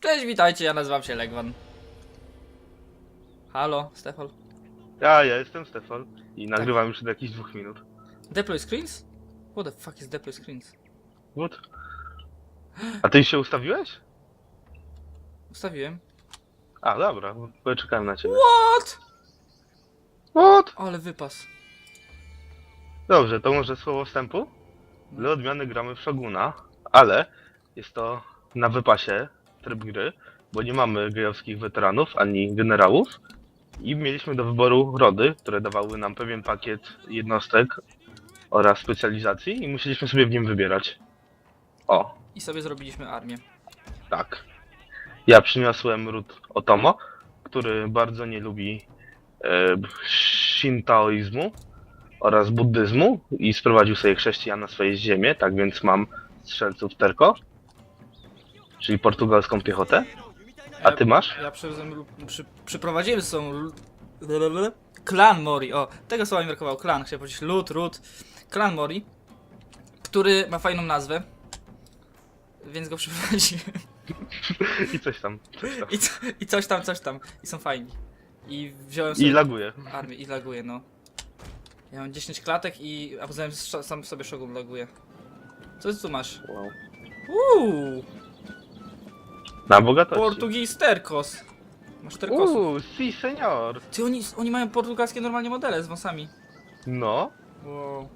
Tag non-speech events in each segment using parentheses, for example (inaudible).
Cześć, witajcie, ja nazywam się Legwan. Halo, Stefan. Ja, ja jestem Stefan i nagrywam już od jakichś dwóch minut. Deploy screens? What the fuck is deploy screens? What? A ty się ustawiłeś? Ustawiłem. A, dobra, bo czekałem na ciebie. What? What? Ale wypas. Dobrze, to może słowo wstępu? Dla odmiany gramy w Shoguna, ale jest to na wypasie tryb gry, bo nie mamy gejowskich weteranów ani generałów i mieliśmy do wyboru rody, które dawały nam pewien pakiet jednostek oraz specjalizacji i musieliśmy sobie w nim wybierać. O, I sobie zrobiliśmy armię. Tak. Ja przyniosłem ród Otomo, który bardzo nie lubi e, shintoizmu oraz buddyzmu i sprowadził sobie chrześcijan na swoje ziemię, tak więc mam strzelców Terko, czyli portugalską piechotę. A ty masz? Ja przywiozłem, przy, przyprowadziłem ze sobą l- klan Mori. O, tego słowa mi brakowało. Klan, chciałem powiedzieć lud, ród. Klan Mori, który ma fajną nazwę. Więc go przyprowadziłem. (laughs) I coś tam. Coś tam. I, co, I coś tam, coś tam. I są fajni. I wziąłem sobie I laguje. armię i laguje, no. Ja mam 10 klatek i a poza tym sz- sam sobie Shogun laguje. Co ty tu masz? Wow. Uuu, Na bogatości. Portugis Terkos. Masz Terkosów. Uuu, si senior. Ty, oni, oni mają portugalskie normalnie modele z wąsami. No. Wow.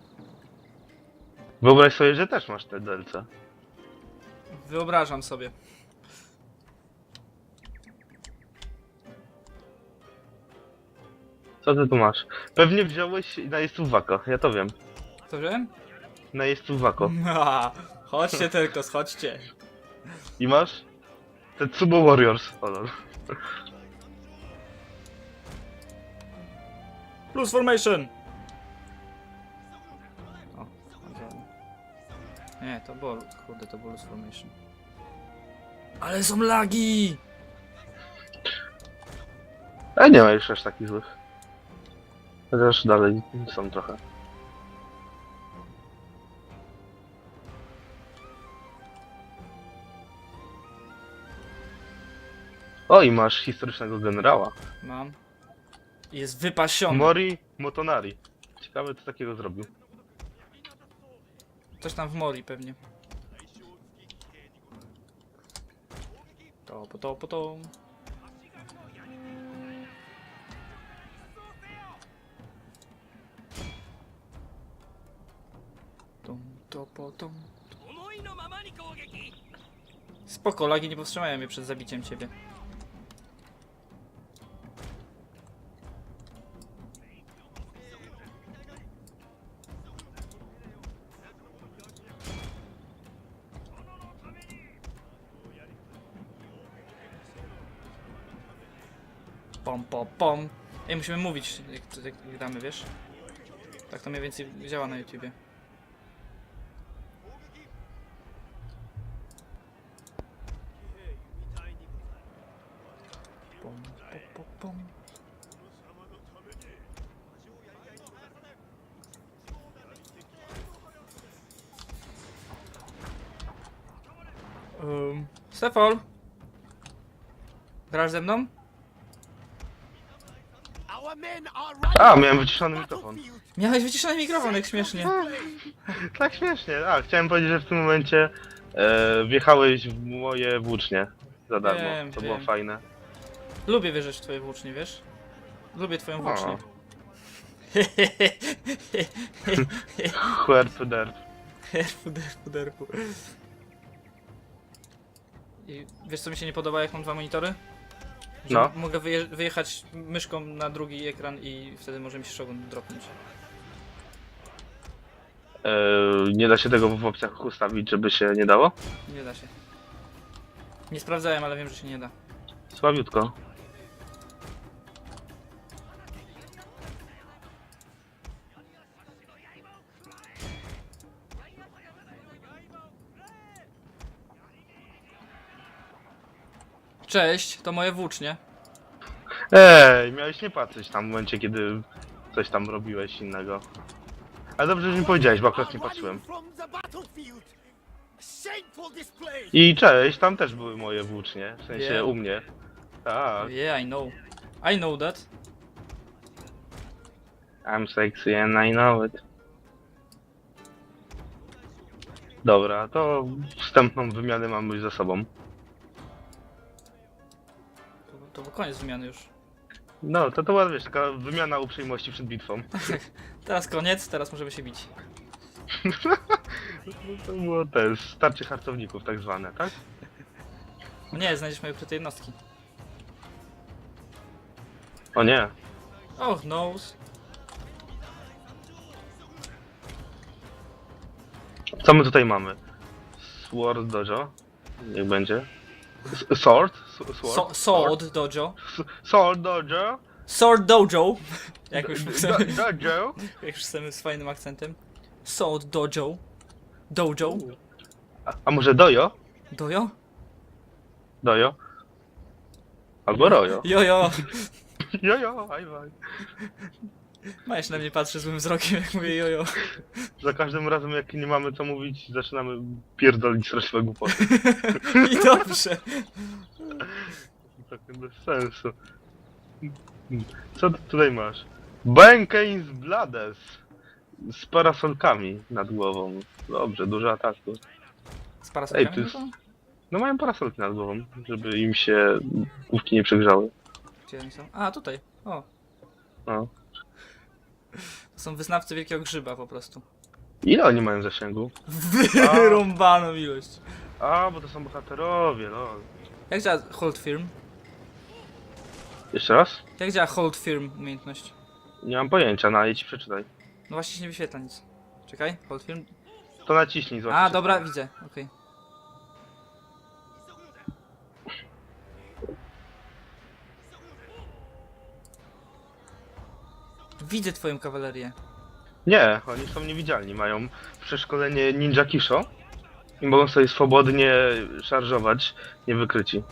Wyobraź sobie, że też masz te DLC. Wyobrażam sobie. Co ty tu masz? Pewnie wziąłeś na jeźdźców Wako, ja to wiem. Co wziąłem? Na jeźdźców Wako. (laughs) Ha, chodźcie Terkos, chodźcie. I masz? Te Tsubo Warriors. O, lol. Plus formation! O. Nie, to było, kurde, to było formation. Ale są lagi! A nie ma już aż takich złych. Chociaż dalej są trochę. O, i masz historycznego generała. Mam. Jest wypasiony. Mori Motonari. Ciekawe, co takiego zrobił. Coś tam w mori pewnie. To, po to, po to. Tum, to, po, tum. Spoko, lagi nie powstrzymają mnie przed zabiciem ciebie. Pom, pom, pom. Ej, musimy mówić, jak, jak gramy, wiesz? Tak to mniej więcej działa na YouTubie. Pom, pom, pom. Um, Stefol? Grasz ze mną? A, miałem wyciszony mikrofon. Miałeś wyciszony mikrofon, jak śmiesznie. (laughs) Tak śmiesznie. A, chciałem powiedzieć, że w tym momencie e, wjechałeś w moje włócznie za darmo. Wiem, to wiem. było fajne. Lubię wierzyć w twoje włócznie, wiesz? Lubię twoją włócznię. (laughs) Huertu derf. Derpu, derpu, derpu. I wiesz co mi się nie podoba, jak mam dwa monitory? Że No. Mogę wyje wyjechać myszką na drugi ekran i wtedy może mi się Shogun dropnąć. E, nie da się tego w opcjach ustawić, żeby się nie dało? Nie da się. Nie sprawdzałem, ale wiem, że się nie da. Słabiutko. Cześć, to moje włócznie. Ej, miałeś nie patrzeć tam w momencie, kiedy coś tam robiłeś innego. Ale dobrze, że mi powiedziałeś, bo akurat nie patrzyłem. I cześć, tam też były moje włócznie, w sensie Yeah. u mnie. Tak, Yeah, I know. I know that. I'm sexy and I know it. Dobra, to wstępną wymianę mamy już za sobą. To, był koniec wymiany już. No, to to była, wiesz, taka wymiana uprzejmości przed bitwą. (laughs) Teraz koniec, teraz możemy się bić. (laughs) To było też starcie hartowników tak zwane, tak? No nie, znajdziesz moje ukryte jednostki. O nie, Oh, nose. co my tutaj mamy? Sword Dojo, niech będzie. Sword? Sword? Dojo. Sword Dojo? Sword Dojo. Jak już chcemy, do- Dojo? (laughs) jak już chcemy z fajnym akcentem. Sword Dojo. Dojo. A, a może Dojo? Dojo? Dojo? Albo Rojo. Jojo. (laughs) Jojo, aj, aj. (laughs) Masz na mnie patrzy złym wzrokiem, jak mówię jojo. Za każdym razem jak nie mamy co mówić, zaczynamy pierdolić straszne głupoty. (laughs) I dobrze. Tak bez sensu. Co ty tutaj masz? Benkeins Blades z parasolkami nad głową. Dobrze, dużo ataku. Z parasolkami Ej, to jest- tylko? No mają parasolki nad głową, żeby im się główki nie przegrzały. Gdzie oni są? A, tutaj. O. No. Są wyznawcy wielkiego grzyba po prostu. Ile oni mają zasięgu? Wyrąbaną ilość. A, bo to są bohaterowie, no. Jak działa hold firm? Jeszcze raz? Jak działa hold firm umiejętność? Nie mam pojęcia, na ci przeczytaj. No właśnie się nie wyświetla nic. Czekaj, hold firm. To naciśnij, zobacz. A, dobra, widzę, okej. Widzę twoją kawalerię. Nie, oni są niewidzialni, mają przeszkolenie Ninja Kisho i mogą sobie swobodnie szarżować niewykryci.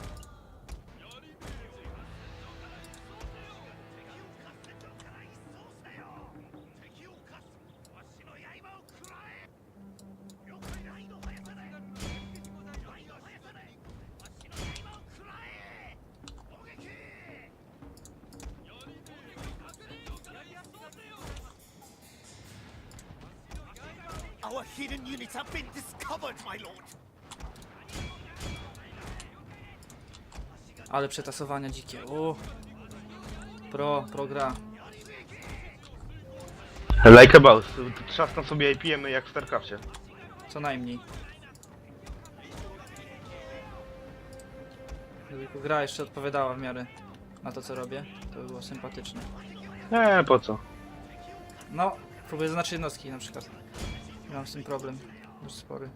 Our hidden units have been discovered, my lord! Ale przetasowania dzikie. O. Pro, pro gra. Like a boss, trzasną sobie IPM jak w StarCraftie. Co najmniej. Gdyby gra jeszcze odpowiadała w miarę na to co robię, to by było sympatyczne. Nie, po co? No, próbuję zaznaczyć jednostki na przykład. Mam z tym problem. Już spory.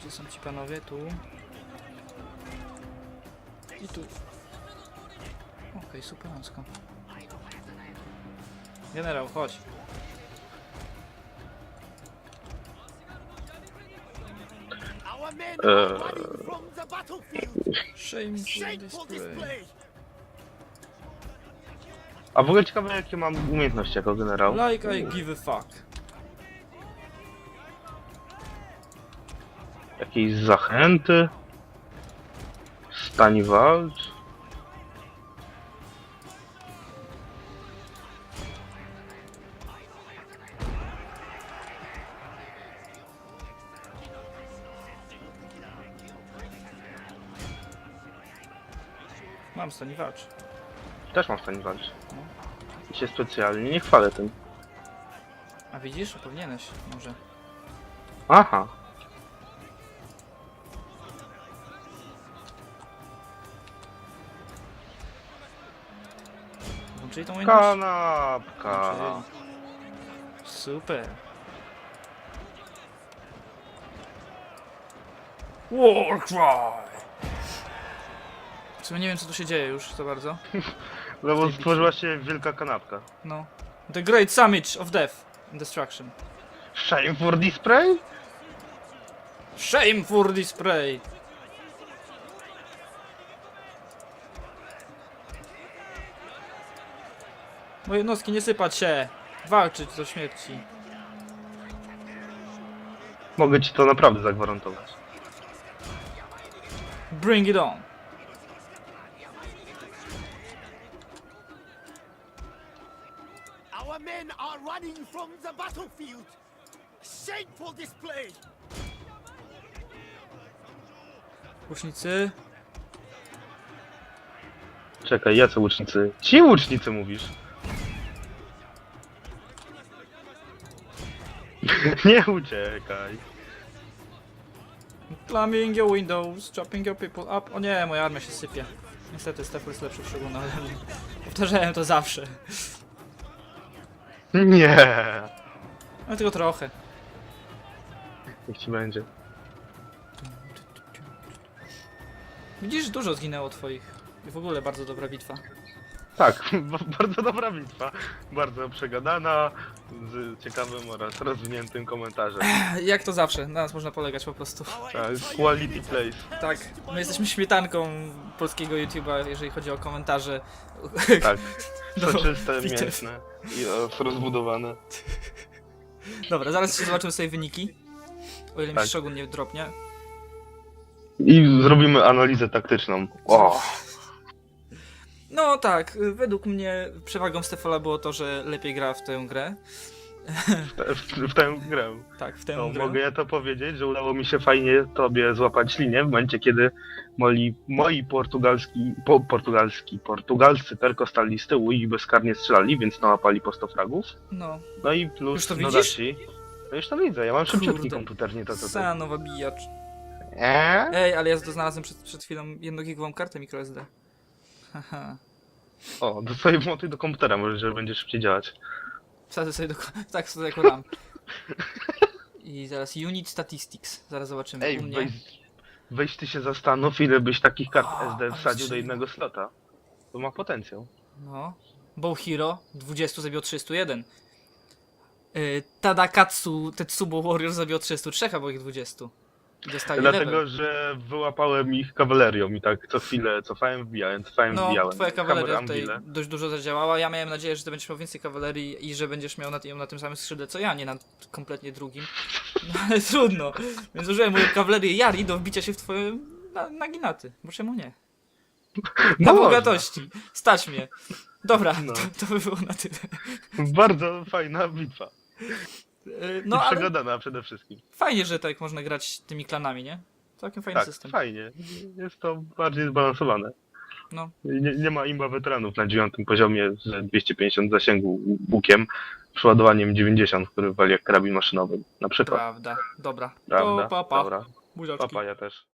Gdzie są ci panowie? Tu. I tu. Okej, okay, superancko. Generał, chodź. Shameful display! A w ogóle ciekawe jakie mam umiejętności jako generał. Like I give a fuck. Jakieś zachęty. Stań walcz. Mam stanie walcz. Też mam stań walcz. I się specjalnie nie chwalę tym. A widzisz? Powinieneś, może. Aha. Włączyli tą umiejętność? Kanapka. Włączyli. Super. Warcry! Sumie nie wiem co tu się dzieje już za bardzo. (laughs) No bo stworzyła się wielka kanapka. No. The Great Summit of Death and Destruction. Shame for display? Shame for display! Moje jednostki nie sypać się! Walczyć do śmierci. Mogę ci to naprawdę zagwarantować. Bring it on! Our men are running from the battlefield. Shameful display. Łucznicy. Czekaj, jacy łucznicy? Ci łucznicy mówisz. (laughs) Nie uciekaj. Climbing your windows, chopping your people up. O nie, moja armia się sypie. Niestety Stefan jest lepszy w ale powtarzałem to zawsze. Nie. Ale tylko trochę. Niech ci będzie. Widzisz, dużo zginęło twoich. I w ogóle bardzo dobra bitwa. Tak, (laughs) bardzo dobra bitwa. Bardzo przegadana, z ciekawym oraz rozwiniętym komentarzem. (laughs) Jak to zawsze, na nas można polegać po prostu. Tak, quality place. Tak, my jesteśmy śmietanką polskiego YouTube'a, jeżeli chodzi o komentarze. Tak. (laughs) Soczyste, bitew. mięsne i e, rozbudowane. Dobra, zaraz się zobaczymy sobie wyniki. O ile mi Tak. Shogun nie dropnie. I zrobimy analizę taktyczną. O, No tak, y, według mnie przewagą Stefola było to, że lepiej gra w tę grę. w, w, w tę grę. Tak, w tę No, grę. mogę ja to powiedzieć, że udało mi się fajnie tobie złapać linię w momencie, kiedy moi, moi portugalski, po, portugalski, portugalscy perkostali z tyłu i bezkarnie strzelali, więc nałapali po 100 fragów. No, No i plus Już to widzisz? No już to widzę, ja mam szybciutki komputer, nie to co ty. Sanowa bijacz. Eee? Ej, ale ja znalazłem przed, przed chwilą jednogigową kartę microSD. Haha. O, do swojej montuj do komputera, może, że będzie szybciej działać. Wsadzę sobie do... (laughs) Tak, sobie jako RAM. I zaraz Unit Statistics. Zaraz zobaczymy Ej, u mnie. weź, weź ty się zastanów, ile byś takich kart O, SD ale wsadził do strzeliło. jednego slota. To ma potencjał. No. Bow Hero 20 zabił 301. Yy, Tadakatsu Tetsubo Warrior zabił 303 albo ich 20. Dostali Dlatego, level. że wyłapałem ich kawalerią i tak co chwilę cofałem, wbijałem, cofałem, No, wbijałem. twoja kawaleria Hammer tutaj dość dużo zadziałała. Ja miałem nadzieję, że ty będziesz miał więcej kawalerii i że będziesz miał na, ją na tym samym skrzydle co ja, nie na kompletnie drugim. (laughs) No ale trudno. Więc użyłem moją kawalerię Jari do wbicia się w twoje na, naginaty. Bo czemu nie? (laughs) Na No można. bogatości. Stać mnie. Dobra, No. to, to by było na tyle. Bardzo fajna bitwa. No, I ale przegadana przede wszystkim. fajnie, że tak można grać tymi klanami, nie? Całkiem fajny tak, system. fajnie. Jest to bardziej zbalansowane. No. Nie, nie ma imba weteranów na dziewiątym poziomie z 250 zasięgu łukiem, przeładowaniem 90, który wali jak karabin maszynowy. Na przykład. Prawda. Dobra. Prawda? To papa. Dobra. Buziaczki. Papa, ja też.